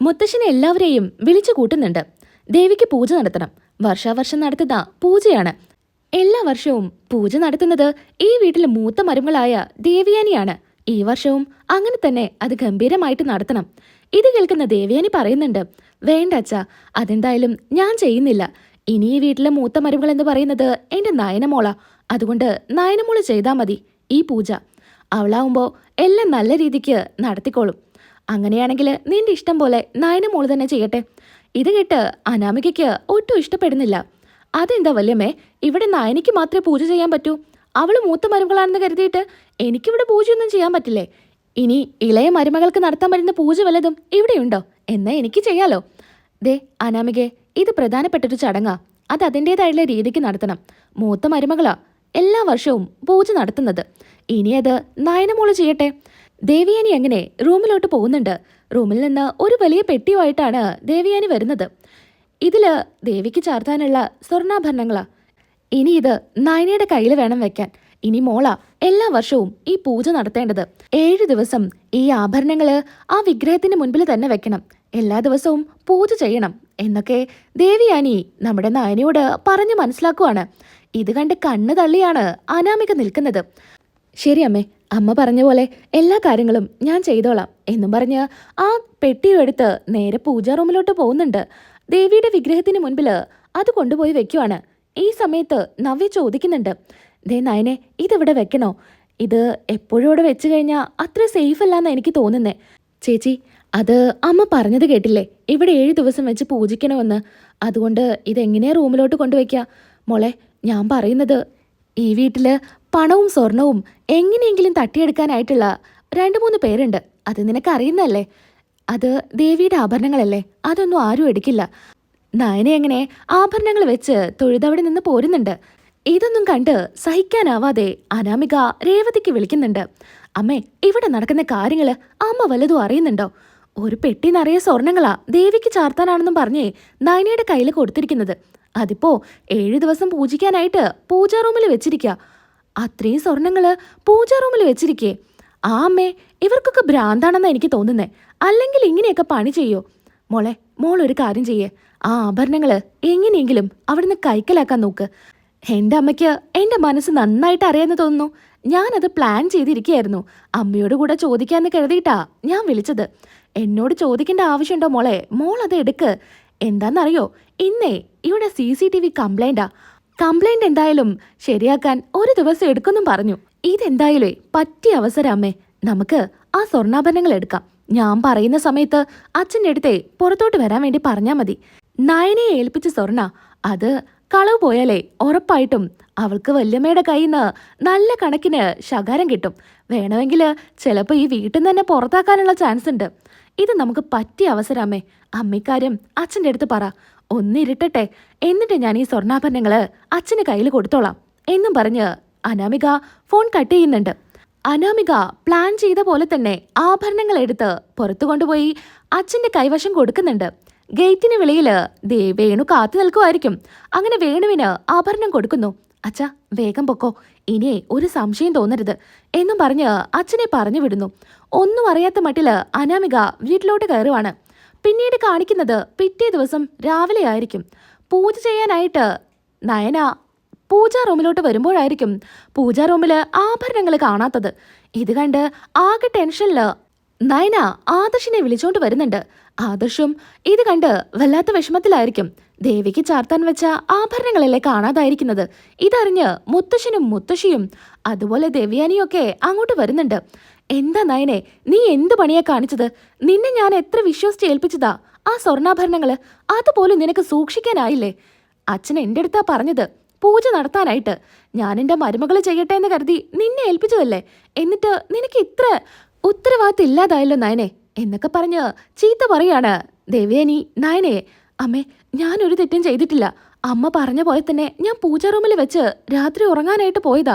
മുത്തശ്ശനെ എല്ലാവരെയും വിളിച്ചു കൂട്ടുന്നുണ്ട്. ദേവിക്ക് പൂജ നടത്തണം. വർഷാവർഷം നടത്തുന്ന പൂജയാണ്. എല്ലാ വർഷവും പൂജ നടത്തുന്നത് ഈ വീട്ടിലെ മൂത്ത മരുമകളായ ദേവിയാനിയാണ്. ഈ വർഷവും അങ്ങനെ തന്നെ അത് ഗംഭീരമായിട്ട് നടത്തണം. ഇത് കേൾക്കുന്ന ദേവിയാനി പറയുന്നുണ്ട് വേണ്ട അച്ഛ അതെന്തായാലും ഞാൻ ചെയ്യുന്നില്ല. ഇനി ഈ വീട്ടിലെ മൂത്ത മരുമകൾ എന്ന് പറയുന്നത് എന്റെ നയനമോള. അതുകൊണ്ട് നയനമോൾ ചെയ്താൽ മതി. ഈ പൂജ. അവളാവുമ്പോൾ എല്ലാം നല്ല രീതിക്ക് നടത്തിക്കോളും. അങ്ങനെയാണെങ്കിൽ നിന്റെ ഇഷ്ടം പോലെ നയന മോൾ തന്നെ ചെയ്യട്ടെ. ഇത് കേട്ട് അനാമികയ്ക്ക് ഒട്ടും ഇഷ്ടപ്പെടുന്നില്ല. അതെന്താ വല്യമ്മേ ഇവിടെ നയനിക്ക് മാത്രമേ പൂജ ചെയ്യാൻ പറ്റൂ? അവൾ മൂത്ത മരുമകളാണെന്ന് കരുതിയിട്ട് എനിക്കിവിടെ പൂജയൊന്നും ചെയ്യാൻ പറ്റില്ലേ? ഇനി ഇളയ മരുമകൾക്ക് നടത്താൻ പറ്റുന്ന പൂജ വല്ലതും ഇവിടെയുണ്ടോ? എന്നാ എനിക്ക് ചെയ്യാലോ. ദേ അനാമികെ ഇത് പ്രധാനപ്പെട്ടൊരു ചടങ്ങാ. അത് അതിന്റെതായുള്ള രീതിക്ക് നടത്തണം. മൂത്ത മരുമകളാ എല്ലാ വർഷവും പൂജ നടത്തുന്നത്. ഇനി അത് നയനമോൾ ചെയ്യട്ടെ. ദേവിയാനി അങ്ങനെ റൂമിലോട്ട് പോകുന്നുണ്ട്? റൂമിൽ നിന്ന് ഒരു വലിയ പെട്ടിയുമായിട്ടാണ് ദേവിയാനി വരുന്നത്. ഇതിൽ ദേവിക്ക് ചാർത്താനുള്ള സ്വർണാഭരണങ്ങളാ. ഇനി ഇത് നയനയുടെ കയ്യിൽ വേണം വെക്കാൻ. ഇനി മോള എല്ലാ വർഷവും ഈ പൂജ നടത്തേണ്ടത്. ഏഴു ദിവസം ഈ ആഭരണങ്ങൾ ആ വിഗ്രഹത്തിന് മുൻപിൽ തന്നെ വെക്കണം. എല്ലാ ദിവസവും പൂജ ചെയ്യണം എന്നൊക്കെ ദേവിയാനി നമ്മുടെ നായനയോട് പറഞ്ഞു മനസ്സിലാക്കുവാണ്. ഇത് കണ്ട് കണ്ണ് തള്ളിയാണ് അനാമിക നിൽക്കുന്നത്. ശരി അമ്മേ അമ്മ പറഞ്ഞ പോലെ എല്ലാ കാര്യങ്ങളും ഞാൻ ചെയ്തോളാം എന്നും പറഞ്ഞ് ആ പെട്ടിയും എടുത്ത് നേരെ പൂജാ റൂമിലോട്ട് പോകുന്നുണ്ട്. ദേവിയുടെ വിഗ്രഹത്തിന് മുൻപിൽ അത് കൊണ്ടുപോയി വെക്കുവാണ്. ഈ സമയത്ത് നവ്യ ചോദിക്കുന്നുണ്ട്. ദേ നയനെ ഇതിവിടെ വെക്കണോ? ഇത് എപ്പോഴും ഇവിടെ വെച്ച് കഴിഞ്ഞാൽ അത്ര സേഫ് അല്ലാന്ന് എനിക്ക് തോന്നുന്നേ. ചേച്ചി അത് അമ്മ പറഞ്ഞത് കേട്ടില്ലേ? ഇവിടെ ഏഴ് ദിവസം വെച്ച് പൂജിക്കണമെന്ന്. അതുകൊണ്ട് ഇതെങ്ങനെയാ റൂമിലോട്ട് കൊണ്ടുവയ്ക്കുക മോളെ ഞാൻ പറയുന്നത് ഈ വീട്ടിൽ പണവും സ്വർണവും എങ്ങനെയെങ്കിലും തട്ടിയെടുക്കാനായിട്ടുള്ള രണ്ട് മൂന്ന് പേരുണ്ട്. അത് നിനക്ക് അറിയുന്നല്ലേ അത് ദേവിയുടെ ആഭരണങ്ങളല്ലേ? അതൊന്നും ആരും എടുക്കില്ല. നയനെ എങ്ങനെ ആഭരണങ്ങൾ വെച്ച് തൊഴുതവിടെ നിന്ന് പോരുന്നുണ്ട്. ഇതൊന്നും കണ്ട് സഹിക്കാനാവാതെ അനാമിക രേവതിക്ക് വിളിക്കുന്നുണ്ട്. അമ്മേ ഇവിടെ നടക്കുന്ന കാര്യങ്ങൾ അമ്മ വല്ലതും അറിയുന്നുണ്ടോ? ഒരു പെട്ടി നിറയെ സ്വർണങ്ങളാ ദേവിക്ക് ചാർത്താനാണെന്നും പറഞ്ഞേ നയനയുടെ കയ്യിൽ കൊടുത്തിരിക്കുന്നത്. അതിപ്പോ ഏഴു ദിവസം പൂജിക്കാനായിട്ട് പൂജാ റൂമിൽ വെച്ചിരിക്കുക അത്രയും സ്വർണങ്ങൾ പൂജാ റൂമിൽ വെച്ചിരിക്കേ. ആ അമ്മേ ഇവർക്കൊക്കെ ഭ്രാന്താണെന്നാ എനിക്ക് തോന്നുന്നേ. അല്ലെങ്കിൽ ഇങ്ങനെയൊക്കെ പണി ചെയ്യോ? മോളെ മോൾ ഒരു കാര്യം ചെയ്യേ. ആ ആഭരണങ്ങൾ എങ്ങനെയെങ്കിലും അവിടുന്ന് കൈക്കലാക്കാൻ നോക്ക്. എന്റെ അമ്മയ്ക്ക് എന്റെ മനസ്സ് നന്നായിട്ട് അറിയാന്ന് തോന്നുന്നു. ഞാനത് പ്ലാൻ ചെയ്തിരിക്കുകയായിരുന്നു. അമ്മയോട് കൂടെ ചോദിക്കാന്ന് കരുതിയിട്ടാ ഞാൻ വിളിച്ചത്. എന്നോട് ചോദിക്കേണ്ട ആവശ്യമുണ്ടോ മോളെ? മോൾ അത് എടുക്ക്. എന്താന്നറിയോ? ഇന്നേ ഇവിടെ സി സി ടി വി കംപ്ലൈന്റാ. കംപ്ലൈന്റ് എന്തായാലും ശരിയാക്കാൻ ഒരു ദിവസം എടുക്കുന്നും പറഞ്ഞു. ഇതെന്തായാലും പറ്റിയ അവസരം അമ്മേ. നമുക്ക് ആ സ്വർണാഭരണങ്ങൾ എടുക്കാം. ഞാൻ പറയുന്ന സമയത്ത് അച്ഛന്റെ അടുത്തേ പുറത്തോട്ട് വരാൻ വേണ്ടി പറഞ്ഞാൽ മതി. നയനയെ ഏൽപ്പിച്ച സ്വർണ അത് കളവ് പോയാലേ ഉറപ്പായിട്ടും അവൾക്ക് വല്യമ്മയുടെ കയ്യിൽ നിന്ന് നല്ല കണക്കിന് ശകാരം കിട്ടും. വേണമെങ്കിൽ ചിലപ്പോൾ ഈ വീട്ടിൽ നിന്ന് തന്നെ പുറത്താക്കാനുള്ള ചാൻസ് ഉണ്ട് ഇത് നമുക്ക് പറ്റിയ അവസരമേ അമ്മിക്കാര്യം അച്ഛന്റെ അടുത്ത് പറ. ഒന്നിരുട്ടട്ടെ. എന്നിട്ട് ഞാൻ ഈ സ്വർണാഭരണങ്ങൾ അച്ഛന് കയ്യിൽ കൊടുത്തോളാം എന്നും പറഞ്ഞ് അനാമിക ഫോൺ കട്ട് ചെയ്യുന്നുണ്ട്. അനാമിക പ്ലാൻ ചെയ്ത പോലെ തന്നെ ആഭരണങ്ങൾ എടുത്ത് പുറത്തു കൊണ്ടുപോയി അച്ഛന്റെ കൈവശം കൊടുക്കുന്നുണ്ട്. ഗേറ്റിന് വിളിയിൽ ദേ വേണു കാത്തു നിൽക്കുമായിരിക്കും. അങ്ങനെ വേണുവിന് ആഭരണം കൊടുക്കുന്നു. അച്ഛ വേഗം പൊക്കോ. ഇനിയെ ഒരു സംശയം തോന്നരുത് എന്നും പറഞ്ഞ് അച്ഛനെ പറഞ്ഞു വിടുന്നു. ഒന്നും അറിയാത്ത മട്ടിൽ അനാമിക വീട്ടിലോട്ട് കയറുവാണ്. പിന്നീട് കാണിക്കുന്നത് പിറ്റേ ദിവസം രാവിലെ ആയിരിക്കും. പൂജ ചെയ്യാനായിട്ട് നയന പൂജാ റൂമിലോട്ട് വരുമ്പോഴായിരിക്കും പൂജാ റൂമിൽ ആഭരണങ്ങൾ കാണാത്തത്. ഇത് കണ്ട് ആകെ ടെൻഷനിൽ നയന ആദർശിനെ വിളിച്ചോണ്ട് വരുന്നുണ്ട്. ആദർശും ഇത് കണ്ട് വല്ലാത്ത വിഷമത്തിലായിരിക്കും. ദേവിക്ക് ചാർത്താൻ വെച്ച ആഭരണങ്ങളല്ലേ കാണാതായിരിക്കുന്നത്. ഇതറിഞ്ഞ് മുത്തശ്ശനും മുത്തശ്ശിയും അതുപോലെ ദേവ്യാനിയൊക്കെ അങ്ങോട്ട് വരുന്നുണ്ട്. എന്താ നയനെ നീ എന്ത് പണിയാ കാണിച്ചത്? നിന്നെ ഞാൻ എത്ര വിശ്വസിച്ച് ഏൽപ്പിച്ചതാ? ആ സ്വർണാഭരണങ്ങൾ അതുപോലും നിനക്ക് സൂക്ഷിക്കാനായില്ലേ? അച്ഛൻ എന്റെ അടുത്താ പറഞ്ഞത് പൂജ നടത്താനായിട്ട്. ഞാൻ എന്റെ മരുമകൾ ചെയ്യട്ടെ എന്ന് കരുതി നിന്നെ ഏൽപ്പിച്ചതല്ലേ? എന്നിട്ട് നിനക്ക് ഇത്ര ഉത്തരവാദിത്തം ഇല്ലാതായല്ലോ നയനെ? എന്നൊക്കെ പറഞ്ഞ് ചീത്ത പറയാണ് ദേവ്യാനി. നയനെ അമ്മേ ഒരു തെറ്റും ചെയ്തിട്ടില്ല. അമ്മ പറഞ്ഞ പോലെ തന്നെ ഞാൻ പൂജാ റൂമിൽ വെച്ച് രാത്രി ഉറങ്ങാനായിട്ട് പോയതാ.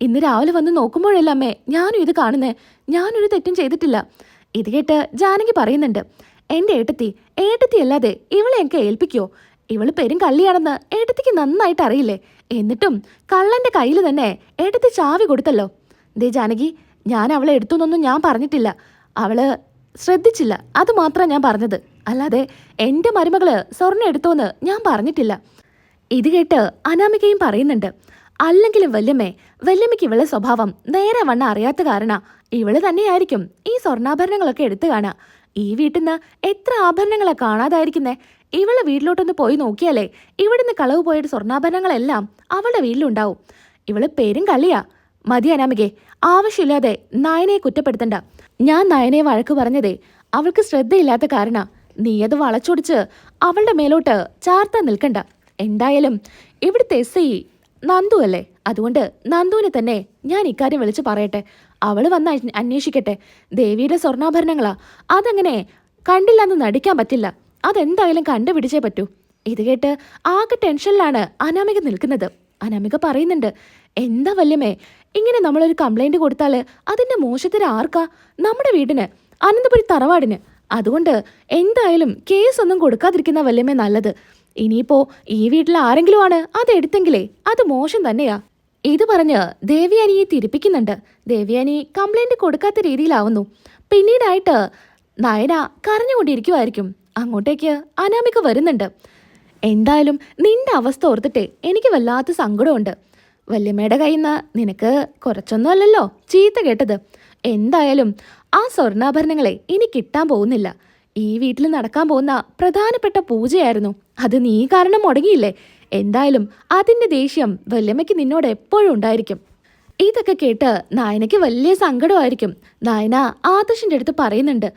ഇന്ന് രാവിലെ വന്ന് നോക്കുമ്പോഴല്ല ഞാനും ഇത് കാണുന്നേ. ഞാനൊരു തെറ്റും ചെയ്തിട്ടില്ല. ഇത് കേട്ട് ജാനകി പറയുന്നുണ്ട് എന്റെ ഏട്ടത്തി ഏട്ടത്തി അല്ലാതെ ഇവളെയൊക്കെ ഏൽപ്പിക്കോ? ഇവൾ പെരും കള്ളിയാണെന്ന് ഏട്ടത്തിക്ക് നന്നായിട്ട് അറിയില്ലേ? എന്നിട്ടും കള്ളന്റെ കയ്യിൽ തന്നെ ഏട്ടത്തി ചാവി കൊടുത്തല്ലോ. ദേ ജാനകി ഞാൻ അവളെ എടുത്തുനിന്നൊന്നും ഞാൻ പറഞ്ഞിട്ടില്ല. അവൾ ശ്രദ്ധിച്ചില്ല അത് മാത്രമാണ് ഞാൻ പറഞ്ഞത്. അല്ലാതെ എന്റെ മരുമകൾ സ്വർണം എടുത്തോന്ന് ഞാൻ പറഞ്ഞിട്ടില്ല. ഇത് കേട്ട് അനാമികയും പറയുന്നുണ്ട് അല്ലെങ്കിലും വല്യമ്മേ വല്യമ്മയ്ക്ക് ഇവളെ സ്വഭാവം നേരെ വണ്ണ അറിയാത്ത കാരണ. ഇവൾ തന്നെയായിരിക്കും ഈ സ്വർണാഭരണങ്ങളൊക്കെ എടുത്തു കാണുക ഈ വീട്ടിൽ നിന്ന് എത്ര ആഭരണങ്ങളെ കാണാതായിരിക്കുന്നേ? ഇവളെ വീട്ടിലോട്ടൊന്ന് പോയി നോക്കിയാലേ ഇവിടുന്ന് കളവ് പോയിട്ട് സ്വർണാഭരണങ്ങളെല്ലാം അവളുടെ വീട്ടിലുണ്ടാവും. ഇവൾ പേരും കളിയാ മതി അനാമികെ ആവശ്യമില്ലാതെ നയനയെ കുറ്റപ്പെടുത്തണ്ട. ഞാൻ നയനയെ വഴക്ക് പറഞ്ഞതേ അവൾക്ക് ശ്രദ്ധയില്ലാത്ത കാരണ. നീ അത് വളച്ചൊടിച്ച് അവളുടെ മേലോട്ട് ചാർത്താൻ നിൽക്കണ്ട. എന്തായാലും ഇവിടുത്തെ എസ് ഐ നന്ദു അല്ലേ? അതുകൊണ്ട് നന്ദുവിനെ തന്നെ ഞാൻ ഇക്കാര്യം വിളിച്ച് പറയട്ടെ. അവൾ വന്ന് അന്വ- അന്വേഷിക്കട്ടെ. ദേവിയുടെ സ്വർണാഭരണങ്ങളാ. അതങ്ങനെ കണ്ടില്ലെന്ന് നടിക്കാൻ പറ്റില്ല. അതെന്തായാലും കണ്ടുപിടിച്ചേ പറ്റൂ. ഇത് കേട്ട് ആകെ ടെൻഷനിലാണ് അനാമിക നിൽക്കുന്നത്. അനാമിക പറയുന്നുണ്ട് എന്താ വല്യമേ ഇങ്ങനെ നമ്മളൊരു കംപ്ലൈന്റ് കൊടുത്താൽ അതിന്റെ മോശത്തിന് ആർക്കാ? നമ്മുടെ വീടിന് അനന്തപുരി തറവാടിന്. അതുകൊണ്ട് എന്തായാലും കേസൊന്നും കൊടുക്കാതിരിക്കുന്ന വല്യമേ നല്ലത്. ഇനിയിപ്പോ ഈ വീട്ടിൽ ആരെങ്കിലും ആണ് അത് എടുത്തെങ്കിലേ അത് മോശം തന്നെയാ. ഇത് പറഞ്ഞ് ദേവ്യാനിയെ തിരിപ്പിക്കുന്നുണ്ട്. ദേവ്യാനി കംപ്ലൈന്റ് കൊടുക്കാത്ത രീതിയിലാവുന്നു. പിന്നീടായിട്ട് നയന കരഞ്ഞുകൊണ്ടിരിക്കുമായിരിക്കും അങ്ങോട്ടേക്ക് അനാമിക വരുന്നുണ്ട്. എന്തായാലും നിന്റെ അവസ്ഥ ഓർത്തിട്ടേ എനിക്ക് വല്ലാത്ത സങ്കടമുണ്ട്. വല്യമ്മയുടെ കയ്യിൽ നിന്ന് നിനക്ക് കുറച്ചൊന്നും അല്ലല്ലോ ചീത്ത കേട്ടത്. എന്തായാലും ആ സ്വർണാഭരണങ്ങളെ ഇനി കിട്ടാൻ പോകുന്നില്ല. ഈ വീട്ടിൽ നടക്കാൻ പോകുന്ന പ്രധാനപ്പെട്ട പൂജയായിരുന്നു. അത് നീ കാരണം മുടങ്ങിയില്ലേ? എന്തായാലും അതിന്റെ ദേഷ്യം വല്യമ്മയ്ക്ക് നിന്നോട് എപ്പോഴും ഉണ്ടായിരിക്കും. ഇതൊക്കെ കേട്ട് നായനയ്ക്ക് വലിയ സങ്കടമായിരിക്കും. നായന ആദർശിന്റെ അടുത്ത് പറയുന്നുണ്ട്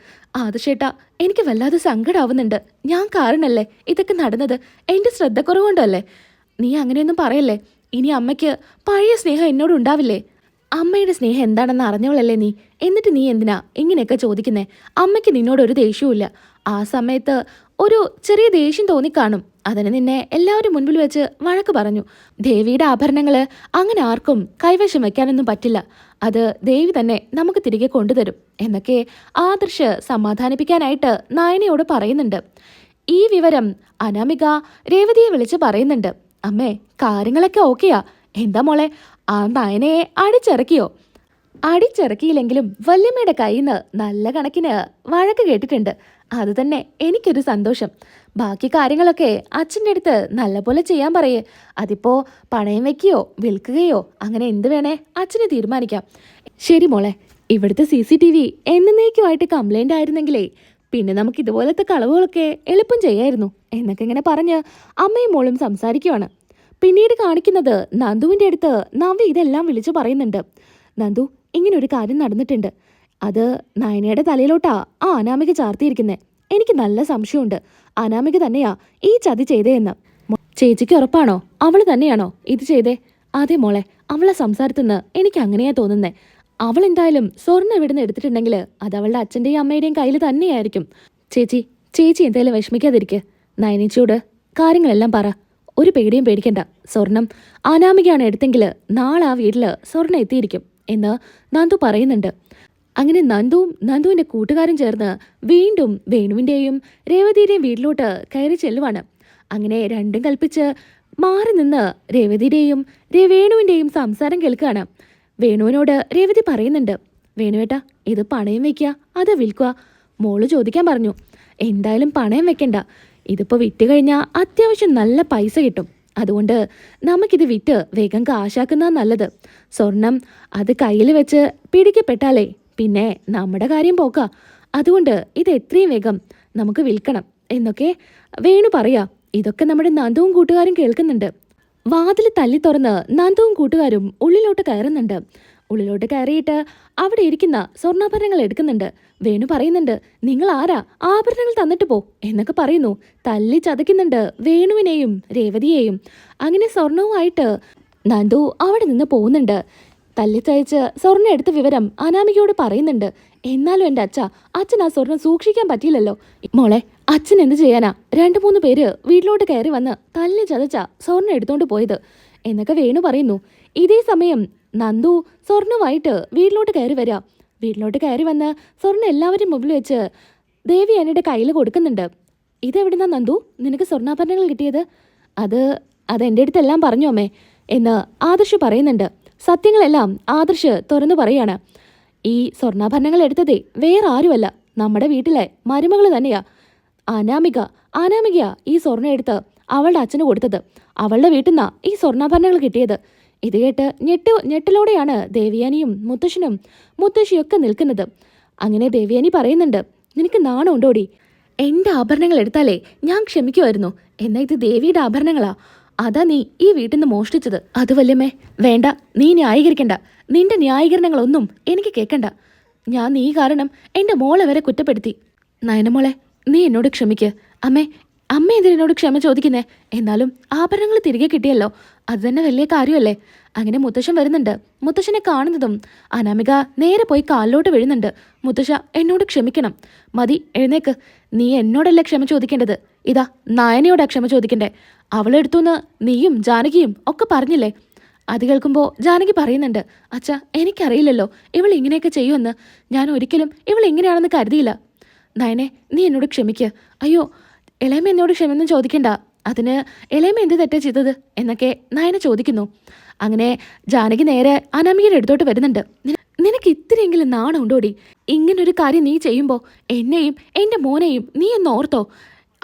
ആദർശേട്ടാ എനിക്ക് വല്ലാതെ സങ്കടമാവുന്നുണ്ട് ഞാൻ കാരണല്ലേ ഇതൊക്കെ നടന്നത്? എന്റെ ശ്രദ്ധക്കുറവുകൊണ്ടല്ലേ? നീ അങ്ങനെയൊന്നും പറയല്ലേ? ഇനി അമ്മയ്ക്ക് പഴയ സ്നേഹം എന്നോട് ഉണ്ടാവില്ലേ? അമ്മയുടെ സ്നേഹം എന്താണെന്ന് അറിഞ്ഞവളല്ലേ നീ? എന്നിട്ട് നീ എന്തിനാ ഇങ്ങനെയൊക്കെ ചോദിക്കുന്നേ? അമ്മയ്ക്ക് നിന്നോട് ഒരു ദേഷ്യവുമില്ല. ആ സമയത്ത് ഒരു ചെറിയ ദേഷ്യം തോന്നിക്കാണും. അതിന് നിന്നെ എല്ലാവരും മുൻപിൽ വെച്ച് വഴക്ക് പറഞ്ഞു. ദേവിയുടെ ആഭരണങ്ങൾ അങ്ങനെ ആർക്കും കൈവശം വെക്കാനൊന്നും പറ്റില്ല. അത് ദേവി തന്നെ നമുക്ക് തിരികെ കൊണ്ടുതരും എന്നൊക്കെ ആദർശ് സമാധാനിപ്പിക്കാനായിട്ട് നായനയോട് പറയുന്നുണ്ട്. ഈ വിവരം അനാമിക രേവതിയെ വിളിച്ച് പറയുന്നുണ്ട്. അമ്മേ കാര്യങ്ങളൊക്കെ ഓക്കെയാ. എന്താ മോളെ ആ നയനയെ അടിച്ചിറക്കിയോ? അടിച്ചിറക്കിയില്ലെങ്കിലും വല്യമ്മയുടെ കയ്യിൽ നിന്ന് നല്ല കണക്കിന് വഴക്ക് കേട്ടിട്ടുണ്ട്. അത് തന്നെ എനിക്കൊരു സന്തോഷം. ബാക്കി കാര്യങ്ങളൊക്കെ അച്ഛന്റെ അടുത്ത് നല്ലപോലെ ചെയ്യാൻ പറയേ. അതിപ്പോൾ പണയം വെക്കുകയോ വിൽക്കുകയോ അങ്ങനെ എന്ത് വേണേ അച്ഛന് തീരുമാനിക്കാം. ശരി മോളെ ഇവിടുത്തെ സി സി ടി വി എന്നേക്കുമായിട്ട് കംപ്ലൈന്റ് ആയിരുന്നെങ്കിലേ പിന്നെ നമുക്ക് ഇതുപോലത്തെ കളവുകളൊക്കെ എളുപ്പം ചെയ്യായിരുന്നു എന്നൊക്കെ ഇങ്ങനെ പറഞ്ഞ് അമ്മയും മോളും സംസാരിക്കുവാണ്. പിന്നീട് കാണിക്കുന്നത് നന്ദുവിന്റെ അടുത്ത് നവ്യ ഇതെല്ലാം വിളിച്ചു പറയുന്നുണ്ട്. നന്ദു ഇങ്ങനെ ഒരു കാര്യം നടന്നിട്ടുണ്ട്. അത് നയനയുടെ തലയിലോട്ടാ ആ അനാമിക ചാർത്തിയിരിക്കുന്നത് എനിക്ക് നല്ല സംശയമുണ്ട്. അനാമിക തന്നെയാ ഈ ചതി ചെയ്തേയെന്ന് ചേച്ചിക്ക് ഉറപ്പാണോ? അവൾ തന്നെയാണോ ഇത് ചെയ്തേ? അതെ മോളെ അവളെ സംസാരത്തുനിന്ന് എനിക്ക് അങ്ങനെയാ തോന്നുന്നേ. അവൾ എന്തായാലും സ്വർണം ഇവിടുന്ന് എടുത്തിട്ടുണ്ടെങ്കിൽ അത് അവളുടെ അച്ഛന്റെയും അമ്മയുടെയും കയ്യിൽ തന്നെയായിരിക്കും. ചേച്ചി ചേച്ചി എന്തായാലും വിഷമിക്കാതിരിക്കെ. നയനിച്ചോട് കാര്യങ്ങളെല്ലാം പറ. ഒരു പേടിയും പേടിക്കണ്ട. സ്വർണം അനാമികയാണ് എടുത്തെങ്കിൽ നാളെ ആ വീട്ടിൽ സ്വർണം എത്തിയിരിക്കും എന്ന് നന്ദു പറയുന്നുണ്ട്. അങ്ങനെ നന്ദുവും നന്ദുവിന്റെ കൂട്ടുകാരും ചേർന്ന് വീണ്ടും വേണുവിന്റെയും രേവതിയുടെയും വീട്ടിലോട്ട് കയറി ചെല്ലുവാണ്. അങ്ങനെ രണ്ടും കൽപ്പിച്ച് മാറി നിന്ന് രേവതിയുടെയും വേണുവിന്റെയും സംസാരം കേൾക്കുകയാണ് വേണുവിനോട് രേവതി പറയുന്നുണ്ട് വേണുവേട്ടാ ഇത് പണയം വെക്കുക അത് വിൽക്കുക. മോൾ ചോദിക്കാൻ പറഞ്ഞു എന്തായാലും പണയം വെക്കണ്ട. ഇതിപ്പോ വിറ്റ് കഴിഞ്ഞാൽ അത്യാവശ്യം നല്ല പൈസ കിട്ടും. അതുകൊണ്ട് നമുക്കിത് വിറ്റ് വേഗം കാശാക്കുന്ന നല്ലത്. സ്വർണം അത് കയ്യിൽ വെച്ച് പിടിക്കപ്പെട്ടാലേ പിന്നെ നമ്മുടെ കാര്യം പോക്കാ. അതുകൊണ്ട് ഇത് എത്രയും വേഗം നമുക്ക് വിൽക്കണം എന്നൊക്കെ വേണു പറയാ. ഇതൊക്കെ നമ്മുടെ നന്ദുവും കൂട്ടുകാരും കേൾക്കുന്നുണ്ട്. വാതിൽ തല്ലി തുറന്ന് നന്ദുവും കൂട്ടുകാരും ഉള്ളിലോട്ട് കയറുന്നുണ്ട്. ഉള്ളിലോട്ട് കയറിയിട്ട് അവിടെ ഇരിക്കുന്ന സ്വർണാഭരണങ്ങൾ എടുക്കുന്നുണ്ട്. വേണു പറയുന്നുണ്ട് നിങ്ങൾ ആരാ? ആഭരണങ്ങൾ തന്നിട്ട് പോ എന്നൊക്കെ പറയുന്നു. തല്ലി ചതയ്ക്കുന്നുണ്ട് വേണുവിനെയും രേവതിയെയും. അങ്ങനെ സ്വർണവുമായിട്ട് നന്ദു അവിടെ നിന്ന് പോകുന്നുണ്ട്. തല്ലിച്ചയച്ച് സ്വർണ എടുത്ത വിവരം അനാമികയോട് പറയുന്നുണ്ട്. എന്നാലും എന്റെ അച്ഛ അച്ഛൻ ആ സ്വർണം സൂക്ഷിക്കാൻ പറ്റിയില്ലല്ലോ. മോളെ അച്ഛൻ എന്ത് ചെയ്യാനാ? രണ്ടു മൂന്ന് പേര് വീട്ടിലോട്ട് കയറി വന്ന് തല്ലി ചതച്ച സ്വർണം എടുത്തോണ്ട് പോയത് എന്നൊക്കെ വേണു പറയുന്നു. ഇതേ സമയം നന്ദു സ്വർണമായിട്ട് വീട്ടിലോട്ട് കയറി വരിക വീട്ടിലോട്ട് കയറി വന്ന് സ്വർണ എല്ലാവരും മുമ്പിൽ വെച്ച് ദേവി അനിയുടെ കയ്യിൽ കൊടുക്കുന്നുണ്ട്. ഇതെവിടുന്നാ നന്ദു? നിനക്ക് സ്വർണാഭരണങ്ങൾ കിട്ടിയത്? അത് അത് എന്റെ അടുത്തെല്ലാം പറഞ്ഞു അമ്മേ. എന്ന് ആദർശ് പറയുന്നുണ്ട്. സത്യങ്ങളെല്ലാം ആദർശ് തുറന്നു പറയാണ്. ഈ സ്വർണാഭരണങ്ങൾ എടുത്തതേ വേറെ ആരുമല്ല. നമ്മുടെ വീട്ടിലെ മരുമകൾ തന്നെയാ. അനാമിക അനാമികയാ ഈ സ്വർണം എടുത്ത് അവളുടെ അച്ഛന് കൊടുത്തത്. അവളുടെ വീട്ടിൽ നിന്നാ ഈ സ്വർണാഭരണങ്ങൾ കിട്ടിയത്. ഇത് കേട്ട് ഞെട്ട് ഞെട്ടലോടെയാണ് ദേവിയാനിയും മുത്തശ്ശനും മുത്തശ്ശിയൊക്കെ നിൽക്കുന്നത്. അങ്ങനെ ദേവിയാനി പറയുന്നുണ്ട് നിനക്ക് നാണം ഉണ്ടോടി എന്റെ ആഭരണങ്ങൾ എടുത്താലേ ഞാൻ ക്ഷമിക്കുമായിരുന്നു എന്നാ ഇത് ദേവിയുടെ ആഭരണങ്ങളാ. അതാ നീ ഈ വീട്ടിൽ നിന്ന് മോഷ്ടിച്ചത്. അത് വല്യമ്മേ വേണ്ട നീ ന്യായീകരിക്കണ്ട. നിന്റെ ന്യായീകരണങ്ങളൊന്നും എനിക്ക് കേൾക്കണ്ട ഞാൻ നീ കാരണം എന്റെ മോളെ വരെ കുറ്റപ്പെടുത്തി. നയനമോളെ നീ എന്നോട് ക്ഷമിക്ക്. അമ്മേ അമ്മ എന്തിനോട് ക്ഷമ ചോദിക്കുന്നേ? എന്നാലും ആഭരണങ്ങൾ തിരികെ കിട്ടിയല്ലോ. അത് തന്നെ വലിയ കാര്യമല്ലേ? അങ്ങനെ മുത്തശ്ശൻ വരുന്നുണ്ട്. മുത്തശ്ശനെ കാണുന്നതും അനാമിക നേരെ പോയി കാലിലോട്ട് വീഴുന്നുണ്ട്. മുത്തശ്ശ എന്നോട് ക്ഷമിക്കണം. മതി എഴുന്നേക്ക്. നീ എന്നോടല്ല ക്ഷമ ചോദിക്കേണ്ടത്? ഇതാ നായനയോടാ ക്ഷമ ചോദിക്കണ്ടേ? അവളെടുത്തുനിന്ന് നീയും ജാനകിയും ഒക്കെ പറഞ്ഞില്ലേ? അത് കേൾക്കുമ്പോൾ ജാനകി പറയുന്നുണ്ട് അച്ഛ എനിക്കറിയില്ലല്ലോ. ഇവൾ ഇങ്ങനെയൊക്കെ ചെയ്യുമെന്ന്. ഞാൻ ഒരിക്കലും ഇവൾ ഇങ്ങനെയാണെന്ന് കരുതിയില്ല. നയനെ നീ എന്നോട് ക്ഷമിക്ക്. അയ്യോ ഇളയമ എന്നോട് ക്ഷമയൊന്നും ചോദിക്കണ്ട. അതിന് ഇളയമ എന്ത് തെറ്റാ ചെയ്തത്? എന്നൊക്കെ നയന ചോദിക്കുന്നു. അങ്ങനെ ജാനകി നേരെ അനാമികയുടെ അടുത്തോട്ട് വരുന്നുണ്ട്. നിനക്ക് ഇത്രയെങ്കിലും നാണം ഉണ്ടോടി ഇങ്ങനൊരു കാര്യം നീ ചെയ്യുമ്പോൾ എന്നെയും എന്റെ മോനെയും നീ ഒന്ന് ഓർത്തോ.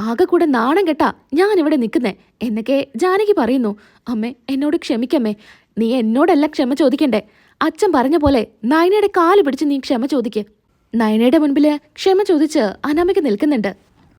ആകെ കൂടെ നാണം കെട്ടാ ഞാനിവിടെ നിൽക്കുന്നേ എന്നൊക്കെ ജാനകി പറയുന്നു. അമ്മേ എന്നോട് ക്ഷമിക്കമ്മേ. നീ എന്നോടല്ല ക്ഷമ ചോദിക്കണ്ടേ. അച്ഛൻ പറഞ്ഞ പോലെ നയനയുടെ കാൽ പിടിച്ച് നീ ക്ഷമ ചോദിക്ക്. നയനയുടെ മുൻപിൽ ക്ഷമ ചോദിച്ച് അനാമിക നിൽക്കുന്നുണ്ട്.